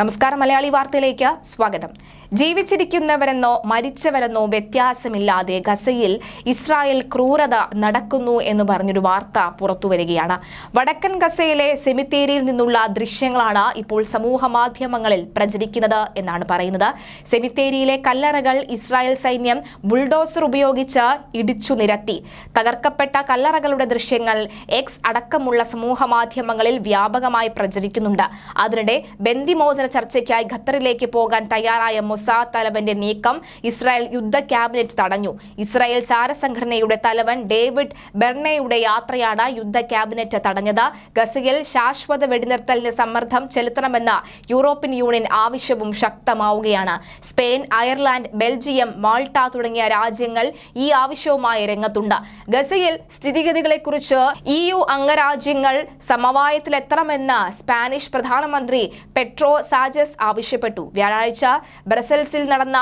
നമസ്കാരം മലയാളി വാർത്തയിലേക്ക് സ്വാഗതം. ജീവിച്ചിരിക്കുന്നവരെന്നോ മരിച്ചവരെന്നോ വ്യത്യാസമില്ലാതെ ഗസയിൽ ഇസ്രായേൽ ക്രൂരത നടക്കുന്നു എന്ന് പറഞ്ഞൊരു വാർത്ത പുറത്തുവരികയാണ് വടക്കൻ ഗസയിലെ സെമിത്തേരിയിൽ നിന്നുള്ള ദൃശ്യങ്ങളാണ് ഇപ്പോൾ സമൂഹ മാധ്യമങ്ങളിൽ പ്രചരിക്കുന്നത് എന്നാണ് പറയുന്നത്. സെമിത്തേരിയിലെ കല്ലറകൾ ഇസ്രായേൽ സൈന്യം ബുൾഡോസർ ഉപയോഗിച്ച് ഇടിച്ചു നിരത്തി. തകർക്കപ്പെട്ട കല്ലറകളുടെ ദൃശ്യങ്ങൾ എക്സ് അടക്കമുള്ള സമൂഹ മാധ്യമങ്ങളിൽ വ്യാപകമായി പ്രചരിക്കുന്നുണ്ട്. അതിനിടെ ബന്ദിമോചന ചർച്ചയ്ക്കായി ഖത്തറിലേക്ക് പോകാൻ തയ്യാറായ മൊസാദ് തലവന്റെ നീക്കം ഇസ്രായേൽ യുദ്ധ ക്യാബിനറ്റ് തടഞ്ഞു. ഇസ്രായേൽ ചാരസംഘടനയുടെ തലവൻ ഡേവിഡ് ബെർണയുടെ യാത്രയാണ് യുദ്ധ ക്യാബിനറ്റ് തടഞ്ഞത്. ഗസയിൽ ശാശ്വത വെടിനിർത്തലിന് സമ്മർദ്ദം ചെലുത്തണമെന്ന യൂറോപ്യൻ യൂണിയൻ ആവശ്യവും ശക്തമാവുകയാണ്. സ്പെയിൻ അയർലാൻഡ് ബെൽജിയം മാൾട്ട തുടങ്ങിയ രാജ്യങ്ങൾ ഈ ആവശ്യവുമായി രംഗത്തുണ്ട്. ഗസയിൽ സ്ഥിതിഗതികളെക്കുറിച്ച് ഇ യു അംഗരാജ്യങ്ങൾ സമവായത്തിലെത്തണമെന്ന് സ്പാനിഷ് പ്രധാനമന്ത്രി പെട്രോ സാജസ് ആവശ്യപ്പെട്ടു. വ്യാഴാഴ്ച ബ്രസൽസിൽ നടന്ന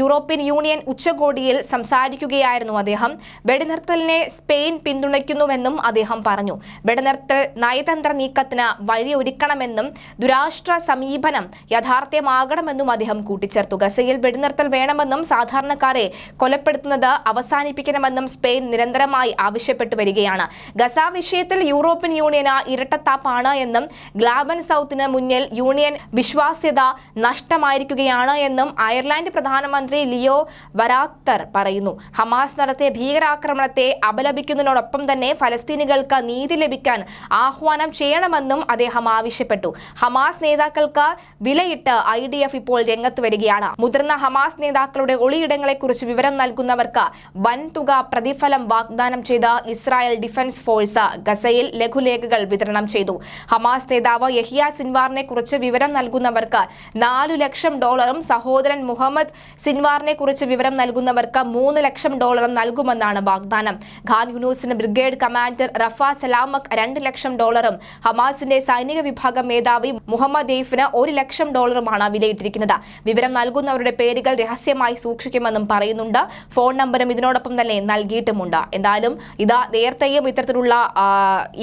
യൂറോപ്യൻ യൂണിയൻ ഉച്ചകോടിയിൽ സംസാരിക്കുകയായിരുന്നു അദ്ദേഹം. വെടിനിർത്തലിനെ സ്പെയിൻ പിന്തുണയ്ക്കുന്നുവെന്നും അദ്ദേഹം പറഞ്ഞു. വെടിനിർത്തൽ നയതന്ത്ര നീക്കത്തിന് വഴിയൊരുക്കണമെന്നും ദുരാഷ്ട്ര സമീപനം യാഥാർത്ഥ്യമാകണമെന്നും അദ്ദേഹം കൂട്ടിച്ചേർത്തു. ഗസയിൽ വെടിനിർത്തൽ വേണമെന്നും സാധാരണക്കാരെ കൊലപ്പെടുത്തുന്നത് അവസാനിപ്പിക്കണമെന്നും സ്പെയിൻ നിരന്തരമായി ആവശ്യപ്പെട്ടു വരികയാണ്. ഗസ വിഷയത്തിൽ യൂറോപ്യൻ യൂണിയന് ഇരട്ടത്താപ്പാണ് എന്നും ഗ്ലാബൻ സൗത്തിന് മുന്നിൽ യൂണിയൻ വിശ്വാസ്യത നഷ്ടമായിരിക്കുകയാണ് എന്നും അയർലൻഡ് പ്രധാനമന്ത്രി ലിയോ വരാക്തർ പറയുന്നു. ഹമാസ് നടത്തിയ ഭീകരാക്രമണത്തെ അപലപിക്കുന്നതിനോടൊപ്പം തന്നെ ഫലസ്തീനികൾക്ക് നീതി ലഭിക്കാൻ ആഹ്വാനം ചെയ്യണമെന്നും അദ്ദേഹം ആവശ്യപ്പെട്ടു. ഹമാസ് നേതാക്കൾക്ക് വിലയിട്ട് ഐ ഡി എഫ് ഇപ്പോൾ രംഗത്ത് വരികയാണ്. മുതിർന്ന ഹമാസ് നേതാക്കളുടെ ഒളിയിടങ്ങളെക്കുറിച്ച് വിവരം നൽകുന്നവർക്ക് വൻതുക പ്രതിഫലം വാഗ്ദാനം ചെയ്ത ഇസ്രായേൽ ഡിഫൻസ് ഫോഴ്സ് ഗസയിൽ ലഘുലേഖകൾ വിതരണം ചെയ്തു. ഹമാസ് നേതാവ് യഹിയ സിൻവാറിനെ കുറിച്ച് വിവരം നൽകുന്നവർക്ക് നാലു ലക്ഷം ഡോളറും സഹോദരൻ മുഹമ്മദ് സിൻവാറിനെ കുറിച്ച് വിവരം നൽകുന്നവർക്ക് മൂന്ന് ലക്ഷം ഡോളറും നൽകുമെന്നാണ് വാഗ്ദാനം. ഖാൻ യൂനൂസിന് ബ്രിഗേഡ് കമാൻഡർ റഫ സലാമക് രണ്ട് ലക്ഷം ഡോളറും ഹമാസിന്റെ സൈനിക വിഭാഗം മേധാവി മുഹമ്മദ് ഏഫിന് ഒരു ലക്ഷം ഡോളറുമാണ് വിലയിട്ടിരിക്കുന്നത്. വിവരം നൽകുന്നവരുടെ പേരുകൾ രഹസ്യമായി സൂക്ഷിക്കുമെന്നും പറയുന്നുണ്ട്. ഫോൺ നമ്പറും ഇതിനോടൊപ്പം തന്നെ നൽകിയിട്ടുമുണ്ട്. എന്തായാലും ഇതാ നേരത്തെയും ഇത്തരത്തിലുള്ള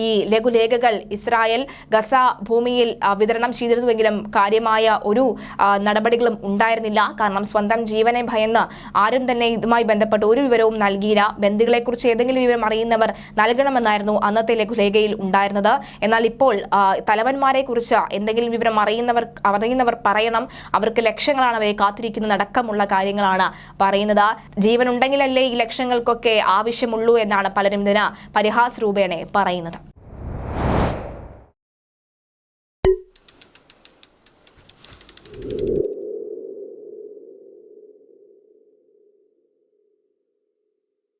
ഈ ലഘുലേഖകൾ ഇസ്രായേൽ ഗസ ഭൂമിയിൽ വിതരണം ചെയ്തിരുന്നുവെങ്കിലും കാര്യമായ ഒരു നടപടികളും ഉണ്ടായിരുന്നില്ല. കാരണം സ്വന്തം ജീവനെ ഭയന്ന് ആരും തന്നെ ഇതുമായി ബന്ധപ്പെട്ട് ഒരു വിവരവും നൽകിയില്ല. ബന്ധുക്കളെക്കുറിച്ച് ഏതെങ്കിലും വിവരം അറിയുന്നവർ നൽകണമെന്നായിരുന്നു അന്നത്തെ ലഘുലേഖയിൽ ഉണ്ടായിരുന്നത്. എന്നാൽ ഇപ്പോൾ തലവന്മാരെ കുറിച്ച് എന്തെങ്കിലും വിവരം അറിയുന്നവർ അറിയുന്നവർ പറയണം. അവർക്ക് ലക്ഷ്യങ്ങളാണ് അവരെ കാത്തിരിക്കുന്നത് അടക്കമുള്ള കാര്യങ്ങളാണ് പറയുന്നത്. ജീവൻ ഉണ്ടെങ്കിലല്ലേ ഈ ലക്ഷങ്ങൾക്കൊക്കെ ആവശ്യമുള്ളൂ എന്നാണ് പലരും ഇതിന് പരിഹാസ രൂപേണ പറയുന്നത്.